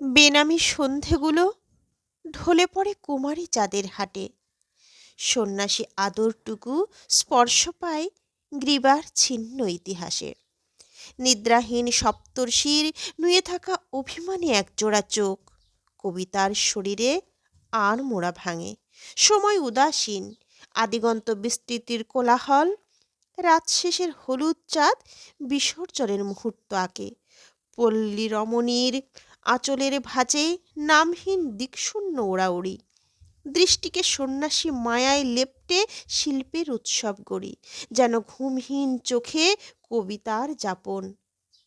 বেনামি সন্ধেগুলো ঢলে পড়ে কুমারী চাঁদের হাটে। সন্ন্যাসী আদরটুকু স্পর্শ পায় গ্রীবার ছিন্ন ইতিহাসে। নিদ্রাহীন সপ্তর্ষির নুয়ে থাকা অভিমানী একজোড়া চোখ। কবিতার শরীরে আর মোড়া ভাঙে। সময় উদাসীন। আদিগন্ত বিস্তৃতির কোলাহল। রাত শেষের হলুদ চাঁদ বিসর্জনের মুহূর্ত আঁকে। পল্লী রমণীর আঁচলের ভাঁজে নামহীন দিকশূন্য ওড়াউড়ি। দৃষ্টিকে সন্ন্যাসী মায়ায় লেপটে শিল্পের উৎসব গড়ি, যেন ঘুমহীন চোখে কবিতার যাপন।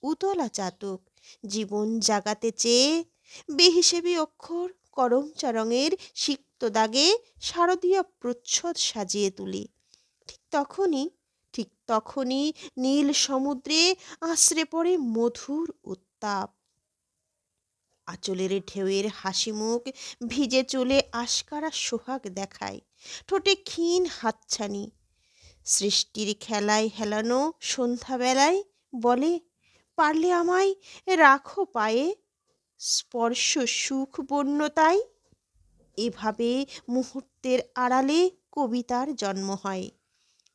উতলা চাতক, জীবন জাগাতে চেয়ে বেহিসেবি অক্ষর করমচা রঙের সিক্ত দাগে শারদীয় প্রচ্ছদ সাজিয়ে তুলি। ঠিক তখনই ঠিক তখনই নীল সমুদ্রে আশ্রে পড়ে মধুর উত্তাপ। আঁচলের ঢেউয়ের হাসি মুখ ভিজে চলে আশকারা সোহাগ দেখায়। ঠোঁটে ক্ষীণ হাতছানি। সৃষ্টির খেলায় হেলানো সন্ধ্যাবেলায় বলে, পারলে আমায় রাখো পায়ে। স্পর্শ সুখ বন্যতায় এভাবে মুহূর্তের আড়ালে কবিতার জন্ম হয়।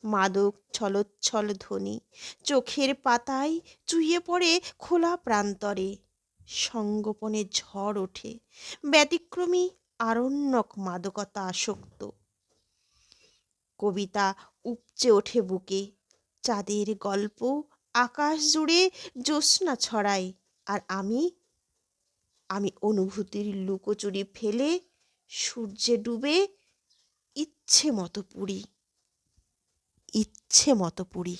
মাদক ছলোচ্ছল ধ্বনি। চোখের পাতায় চুইয়ে পড়ে খোলা প্রান্তরে। সঙ্গোপনে ঝড় ওঠে। ব্যতিক্রমী আরণ্যক মাদকতা আসক্ত। কবিতা উপচে ওঠে বুকে। চাঁদের গল্প আকাশ জুড়ে জ্যোৎস্না ছড়ায় আর আমি আমি অনুভূতির লুকোচুরি ফেলে সূর্যে ডুবে ইচ্ছে মতো পুরি ইচ্ছে মতো পুরি।